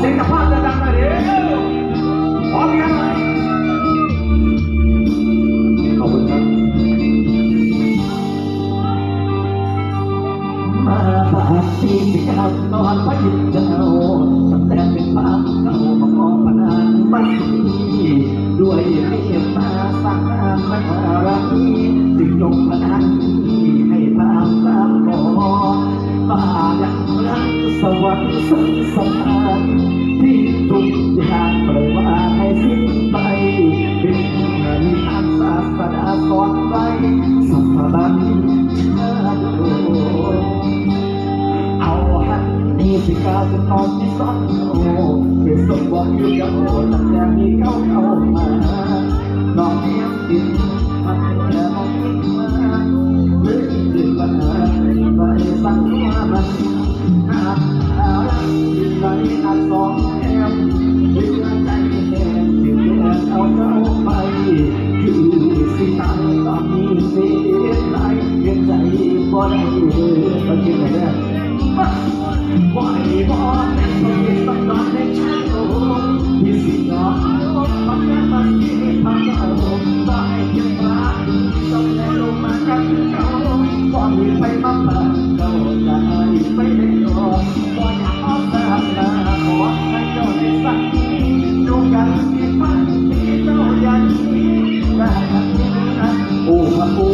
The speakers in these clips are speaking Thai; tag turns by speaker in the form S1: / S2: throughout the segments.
S1: เสียงจากภาพดังๆหน่อยเร็วพร้อมกันไหมขอบคุณครับ
S2: มาปาที่เก่านอนพระยินเจ้าตั้งแต่เป็นภาพเก่ามาขอพนานไม่ด้วยเมตตาสักการไม่รักจึงยกพนัน สวรรค์สังสารที่ทุกอย่างปล่อยวางให้สิ้นไปเป็นนินทานศาสนาสอนไว้สัมพันธ์ชาติโลกเอาหันนี่สิกาจะตอนที่สองโอ้เป็นสมบัติอยู่กับโอ้ตั้งแต่มีเขาเข้ามาน้องเลี้ยงดินมันแค่มองคิดมาหรือคือปัญหาไปสั่งว่ามัน ไรในอันสองแอมเดือใจแห้งที่แย่เอาเจ้าไปคือสิต ขอบคุ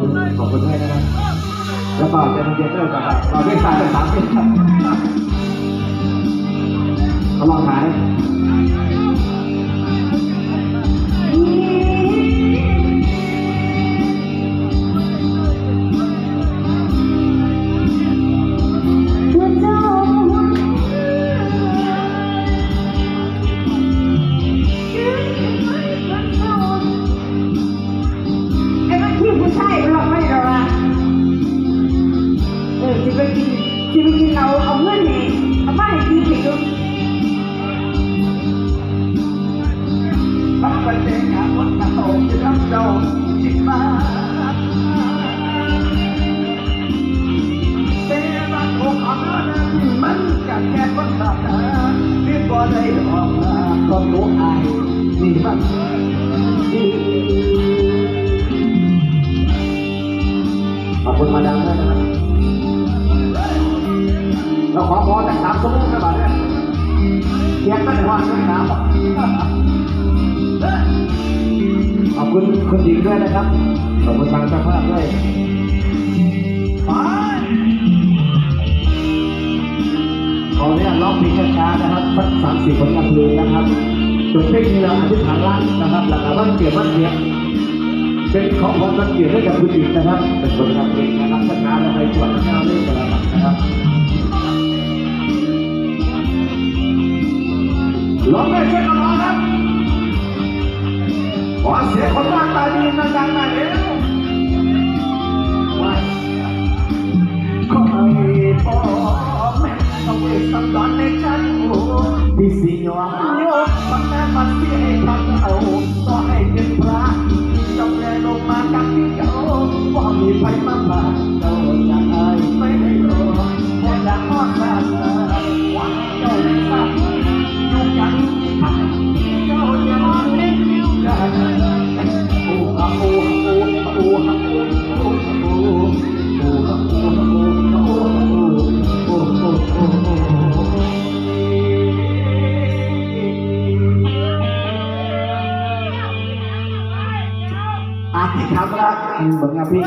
S2: ณขอบคุณให้นะครับแล้วก็จะมาเย็นเลิกกันครับเราได้สายไปสามปีครับเขาลองหาย
S3: ได้
S2: ออกมาก็รู้อายนี่มัน
S1: ขอบคุณมาดามด้วยนะครับเราขอพอจากสามชั่วโมงนะบัดเนี่ยเทียงกันแต่ว่าไม่น้ำอะขอบคุณคุณหญิงด้วยนะครับ ขอบคุณทางเจ้าภาพด้วย สามสี่ผลงานเพลงนะครับจบเพลงนี้เราอธิษฐานรักนะครับหลังจากวันเกิดวันเสียงเป็นของขวัญวันเกิดให้กับคุณอีกนะครับเป็นผลงานเพลงนะครับช้าๆแล้วไปตรวจหน้าเรื่องกันแล้วกันะครับร้องได้ช่วยกันร้องครับขอเสียงคนร่าตาดีดังๆหน่อยเร็วว่าขอให้พ่อ ที่สิยอมยกมันแม่มาเสียให้พักเอาต่อให้เป็นพระต้องแลลงมากับที่เก่าว่ามีไฟมาบ้า อาทิตย์ทำรักเหมือนกับพี่